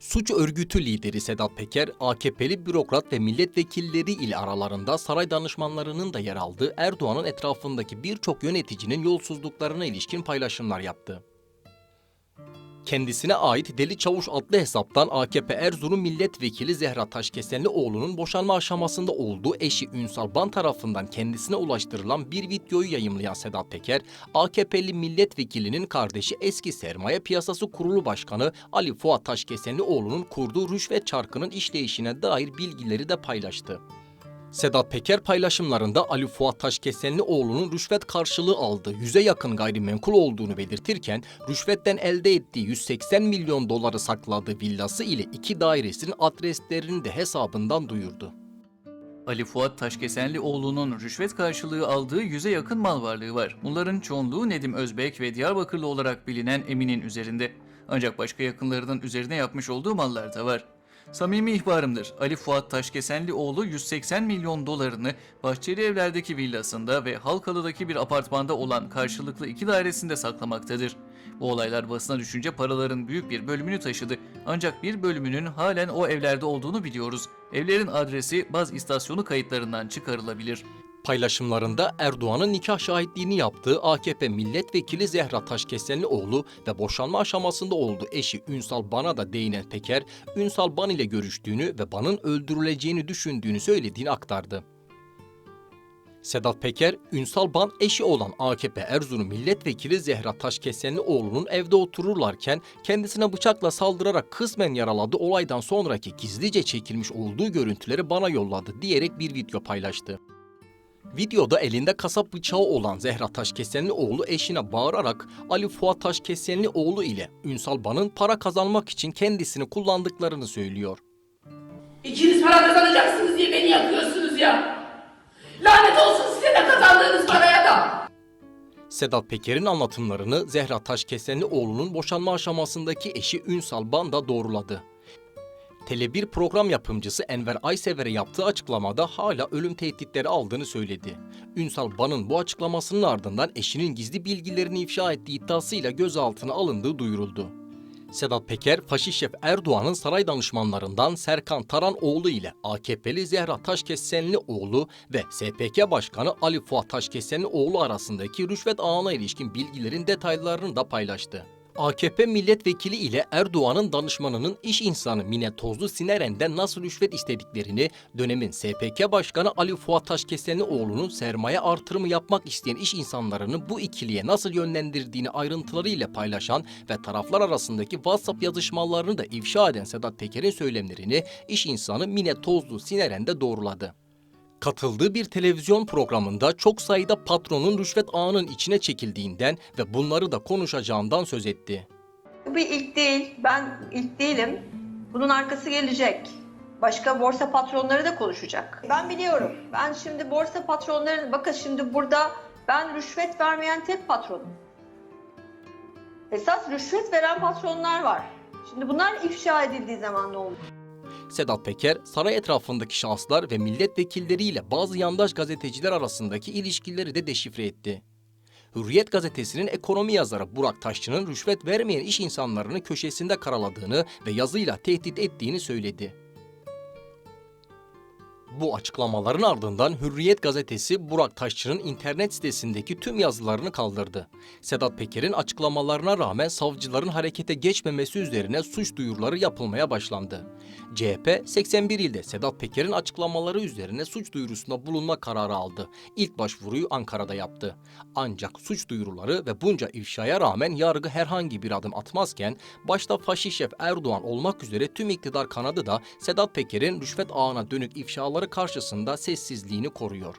Suç örgütü lideri Sedat Peker, AKP'li bürokrat ve milletvekilleri ile aralarında saray danışmanlarının da yer aldığı Erdoğan'ın etrafındaki birçok yöneticinin yolsuzluklarına ilişkin paylaşımlar yaptı. Kendisine ait Deli Çavuş adlı hesaptan AKP Erzurum Milletvekili Zehra Taşkesenlioğlu'nun boşanma aşamasında olduğu eşi Ünsal Ban tarafından kendisine ulaştırılan bir videoyu yayımlayan Sedat Peker, AKP'li milletvekilinin kardeşi eski Sermaye Piyasası Kurulu Başkanı Ali Fuat Taşkesenlioğlu'nun kurduğu rüşvet çarkının işleyişine dair bilgileri de paylaştı. Sedat Peker paylaşımlarında Ali Fuat Taşkesenlioğlu'nun rüşvet karşılığı aldığı yüze yakın gayrimenkul olduğunu belirtirken, rüşvetten elde ettiği 180 milyon doları sakladığı villası ile iki dairesinin adreslerini de hesabından duyurdu. Ali Fuat Taşkesenlioğlu'nun rüşvet karşılığı aldığı yüze yakın mal varlığı var. Bunların çoğunluğu Nedim Özbek ve Diyarbakırlı olarak bilinen Emin'in üzerinde. Ancak başka yakınlarının üzerine yapmış olduğu mallar da var. Samimi ihbarımdır. Ali Fuat Taşkesenlioğlu 180 milyon dolarını Bahçeli Evler'deki villasında ve Halkalı'daki bir apartmanda olan karşılıklı iki dairesinde saklamaktadır. Bu olaylar basına düşünce paraların büyük bir bölümünü taşıdı. Ancak bir bölümünün halen o evlerde olduğunu biliyoruz. Evlerin adresi baz istasyonu kayıtlarından çıkarılabilir. Paylaşımlarında Erdoğan'ın nikah şahitliğini yaptığı AKP milletvekili Zehra Taşkesenlioğlu ve boşanma aşamasında olduğu eşi Ünsal Ban'a da değinen Peker, Ünsal Ban ile görüştüğünü ve Ban'ın öldürüleceğini düşündüğünü söylediğini aktardı. Sedat Peker, Ünsal Ban eşi olan AKP Erzurum milletvekili Zehra Taşkesenlioğlu'nun evde otururlarken kendisine bıçakla saldırarak kısmen yaraladığı olaydan sonraki gizlice çekilmiş olduğu görüntüleri bana yolladı diyerek bir video paylaştı. Videoda elinde kasap bıçağı olan Zehra Taşkesenlioğlu eşine bağırarak Ali Fuat Taşkesenlioğlu ile Ünsal Ban'ın para kazanmak için kendisini kullandıklarını söylüyor. İkiniz para kazanacaksınız diye beni yakıyorsunuz ya. Lanet olsun size de kazandığınız paraya da. Sedat Peker'in anlatımlarını Zehra Taşkesenlioğlu'nun boşanma aşamasındaki eşi Ünsal Ban da doğruladı. Tele1 program yapımcısı Enver Aysever'e yaptığı açıklamada hala ölüm tehditleri aldığını söyledi. Ünsal Ban'ın bu açıklamasının ardından eşinin gizli bilgilerini ifşa ettiği iddiasıyla gözaltına alındığı duyuruldu. Sedat Peker, faşist şef Erdoğan'ın saray danışmanlarından Serkan Taranoğlu ile AKP'li Zehra Taşkesenlioğlu ve SPK Başkanı Ali Fuat Taşkesenlioğlu arasındaki rüşvet ağına ilişkin bilgilerin detaylarını da paylaştı. AKP milletvekili ile Erdoğan'ın danışmanının iş insanı Mine Tozlu Sineren'den nasıl rüşvet istediklerini, dönemin SPK Başkanı Ali Fuat Taşkesenlioğlu'nun sermaye artırımı yapmak isteyen iş insanlarını bu ikiliye nasıl yönlendirdiğini ayrıntılarıyla paylaşan ve taraflar arasındaki WhatsApp yazışmalarını da ifşa eden Sedat Peker'in söylemlerini iş insanı Mine Tozlu Sineren de doğruladı. Katıldığı bir televizyon programında çok sayıda patronun rüşvet ağının içine çekildiğinden ve bunları da konuşacağından söz etti. Bu ilk değil. Ben ilk değilim. Bunun arkası gelecek. Başka borsa patronları da konuşacak. Ben biliyorum. Ben şimdi borsa patronları, bakın şimdi burada ben rüşvet vermeyen tek patronum. Esas rüşvet veren patronlar var. Şimdi bunlar ifşa edildiği zaman ne olur? Sedat Peker, saray etrafındaki şahıslar ve milletvekilleriyle bazı yandaş gazeteciler arasındaki ilişkileri de deşifre etti. Hürriyet gazetesinin ekonomi yazarı Burak Taşçı'nın rüşvet vermeyen iş insanlarını köşesinde karaladığını ve yazıyla tehdit ettiğini söyledi. Bu açıklamaların ardından Hürriyet gazetesi Burak Taşçı'nın internet sitesindeki tüm yazılarını kaldırdı. Sedat Peker'in açıklamalarına rağmen savcıların harekete geçmemesi üzerine suç duyuruları yapılmaya başlandı. CHP 81 ilde Sedat Peker'in açıklamaları üzerine suç duyurusunda bulunma kararı aldı. İlk başvuruyu Ankara'da yaptı. Ancak suç duyuruları ve bunca ifşaya rağmen yargı herhangi bir adım atmazken başta faşist şef Erdoğan olmak üzere tüm iktidar kanadı da Sedat Peker'in rüşvet ağına dönük ifşaları karşısında sessizliğini koruyor.